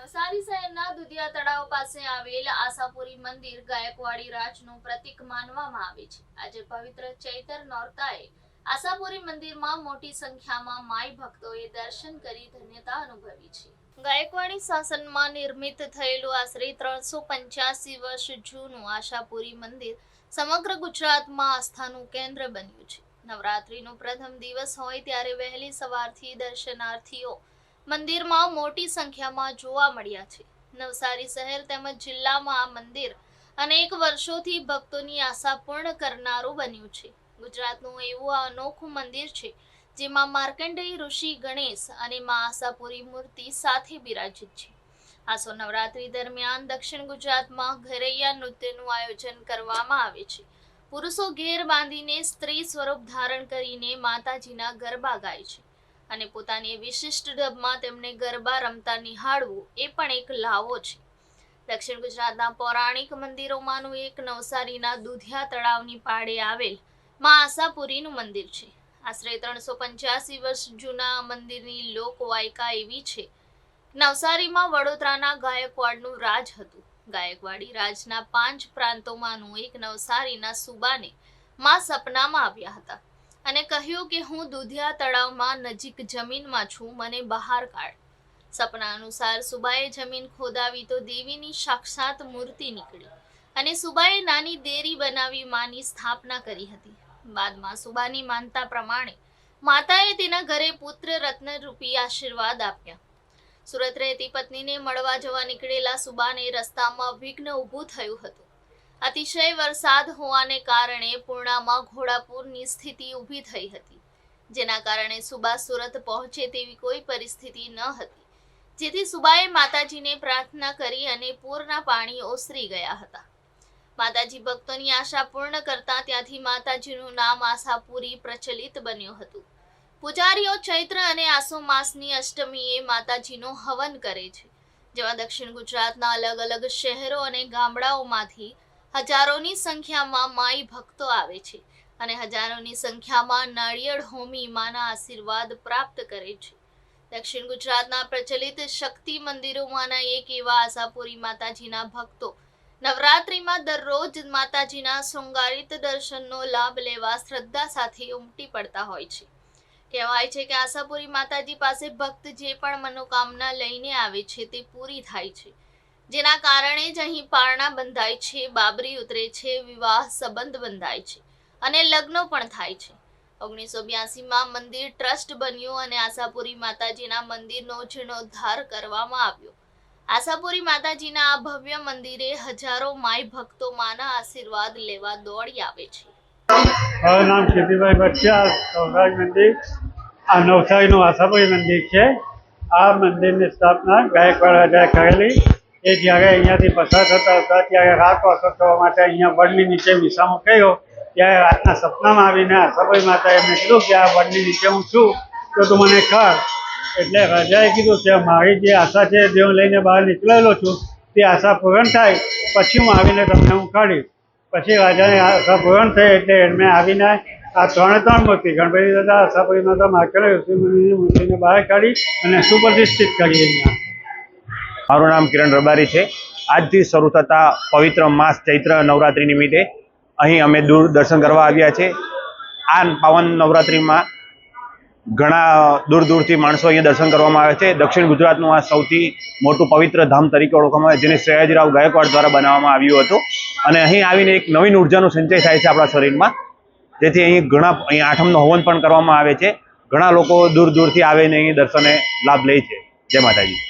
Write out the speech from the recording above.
નવસારી શહેરના દુધિયા તળાવ પાસે આવેલ આશાપુરી મંદિર ગાયકવાડી રાજનું પ્રતીક માનવામાં આવે છે. આજે પવિત્ર ચૈતર નોરતાએ આશાપુરી મંદિરમાં મોટી સંખ્યામાં માઈ ભક્તોએ દર્શન કરી ધન્યતા અનુભવી છે. ગાયકવાડી શાસનમાં નિર્મિત થયેલું આશરે ત્રણસો પંચ્યાસી વર્ષ જૂનું આશાપુરી મંદિર સમગ્ર ગુજરાતમાં આસ્થાનું કેન્દ્ર બન્યું છે. નવરાત્રીનો પ્રથમ દિવસ હોય ત્યારે વહેલી સવારથી દર્શનાર્થીઓ મંદિરમાં મોટી સંખ્યામાં જોવા મળ્યા છે. નવસારી શહેર તેમજ જિલ્લામાં આ મંદિર અનેક વર્ષોથી ભક્તોની આશા પૂર્ણ કરનારું બન્યું છે. ગુજરાતનું એવું આ અનોખું મંદિર છે, જેમાં માર્કંડેય ઋષિ ગણેશ અને મા આશાપુરી મૂર્તિ સાથે બિરાજિત છે. આસો નવરાત્રી દરમિયાન દક્ષિણ ગુજરાતમાં ઘરૈયા નૃત્યનું આયોજન કરવામાં આવે છે. પુરુષો ઘેર બાંધીને સ્ત્રી સ્વરૂપ ધારણ કરીને માતાજીના ગરબા ગાય છે. અને પોતાની વિશિષ્ટ ઢબમાં તેમને ગરબા રમતા નિહાળવું એ પણ એક લાવો છે. દક્ષિણ ગુજરાતના પૌરાણિક મંદિરોમાંનું એક નવસારીના દુધિયા તળાવની પાડે આવેલમાં આશાપુરીનું મંદિર છે. આશરે ત્રણસો પંચ્યાસી વર્ષ જૂના મંદિરની લોકવાયકા એવી છે. નવસારીમાં વડોદરાના ગાયકવાડનું રાજ હતું. ગાયકવાડી રાજના પાંચ પ્રાંતોમાંનું એક નવસારીના સુબાને માં સપનામાં આવ્યા હતા. અને કહ્યું કે હું દુધિયા તળાવમાં નજીક જમીનમાં છું, મને બહાર કાઢ. સપના અનુસાર સુબાએ જમીન ખોદાવી તો દેવીની સાક્ષાત મૂર્તિ નીકળી અને સુબાએ નાની દેરી બનાવી માની સ્થાપના કરી હતી. બાદમાં સુબાની માનતા પ્રમાણે માતાએ તેના ઘરે પુત્ર રત્ન રૂપી આશીર્વાદ આપ્યા. સુરત રહેતી પત્નીને મળવા જવા નીકળેલા સુબાને રસ્તામાં વિઘ્ન ઊભું થયું હતું. અતિશય વરસાદ હોવાને કારણે પૂર્ણામાં ઘોડાપૂરની સ્થિતિ ઊભી થઈ હતી, જેના કારણે સુબા સુરત પહોંચે તેવી કોઈ પરિસ્થિતિ ન હતી. જેથી સુબાએ માતાજીને પ્રાર્થના કરી અને પૂરના પાણી ઓસરી ગયા હતા. માતાજી ભક્તોની આશા પૂર્ણ કરતા ત્યાંથી માતાજીનું નામ આશાપુરી પ્રચલિત બન્યું હતું. પૂજારીઓ ચૈત્ર અને આસો માસની અષ્ટમીએ માતાજીનો હવન કરે છે, જેમાં દક્ષિણ ગુજરાતના અલગ અલગ શહેરો અને ગામડાઓમાંથી હજારોની સંખ્યામાં માઈ ભક્તો આવે છે અને હજારોની સંખ્યામાં નાળિયેર હોમી માના આશીર્વાદ પ્રાપ્ત કરે છે. દક્ષિણ ગુજરાતના પ્રચલિત શક્તિ મંદિરોમાંના એક એવા આશાપુરી માતાજીના ભક્તો નવરાત્રિમાં દરરોજ માતાજીના શૃંગારિત દર્શનનો લાભ લેવા શ્રદ્ધા સાથે ઉમટી પડતા હોય છે. કહેવાય છે કે આશાપુરી માતાજી પાસે ભક્ત જે પણ મનોકામના લઈને આવે છે તે પૂરી થાય છે. જેના કારણે જ અહીં પારણા બંધાય છે, બાબરી ઉતરે છે, વિવાહ સંબંધ બંધાય છે અને લગ્નો પણ થાય છે. ઓગણીસો બ્યાસીમાં મંદિર ટ્રસ્ટ બન્યું અને આશાપુરી માતાજીના મંદિરનો જીર્ણોદ્ધાર કરવામાં આવ્યો. આશાપુરી માતાજીના આ ભવ્ય મંદિરે હજારો માય ભક્તો માના આશીર્વાદ લેવા દોડી આવે છે. મારું નામ કીર્તિભાઈ ભટ્ટિયા નવસારી મંદિર. આ નવસારીનું આશાપુરી મંદિર છે. આ મંદિરની સ્થાપના ગાયકવાડ રાજાએ કરેલી. એ જ્યારે અહીંયાથી પસાર થતા હતા, ત્યારે રાત વાસો થવા માટે અહીંયા વડની નીચે વિસામો કર્યો. ત્યારે રાતના સપનામાં આવીને આશાપુરી માતાએ મેં કીધું કે આ વડની નીચે હું છું, તો તું મને કર એટલે રાજાએ કીધું કે મારી જે આશા છે જે હું લઈને બહાર નીકળેલો છું. તે આશા પૂરણ થાય, પછી હું આવીને તમને હું કાઢીશ. પછી રાજાને આશા પૂરણ થઈ એટલે એમને આવીને આ ત્રણે ત્રણ મૂર્તિ, ગણપતિ દાદા આશાપુરી માતા માર્કેટ ઋષિમુનિની મૂર્તિને બહાર કાઢી અને સુપ્રતિષ્ઠિત કરી અહીંયા મારું નામ કિરણ રબારી છે. આજથી શરૂ થતા પવિત્ર માસ ચૈત્ર નવરાત્રિ નિમિત્તે અહીં અમે દૂર દર્શન કરવા આવ્યા છે. આ પાવન નવરાત્રિમાં ઘણા દૂર દૂરથી માણસો અહીંયા દર્શન કરવામાં આવે છે. દક્ષિણ ગુજરાતનું આ સૌથી મોટું પવિત્ર ધામ તરીકે ઓળખવામાં આવે, જેને સયાજીરાવ ગાયકવાડ દ્વારા બનાવવામાં આવ્યું હતું. અને અહીં આવીને એક નવીન ઉર્જાનો સંચય થાય છે આપણા શરીરમાં. જેથી અહીં ઘણા, અહીં આઠમનો હવન પણ કરવામાં આવે છે. ઘણા લોકો દૂર દૂરથી આવીને અહીં દર્શને લાભ લે છે. જય માતાજી.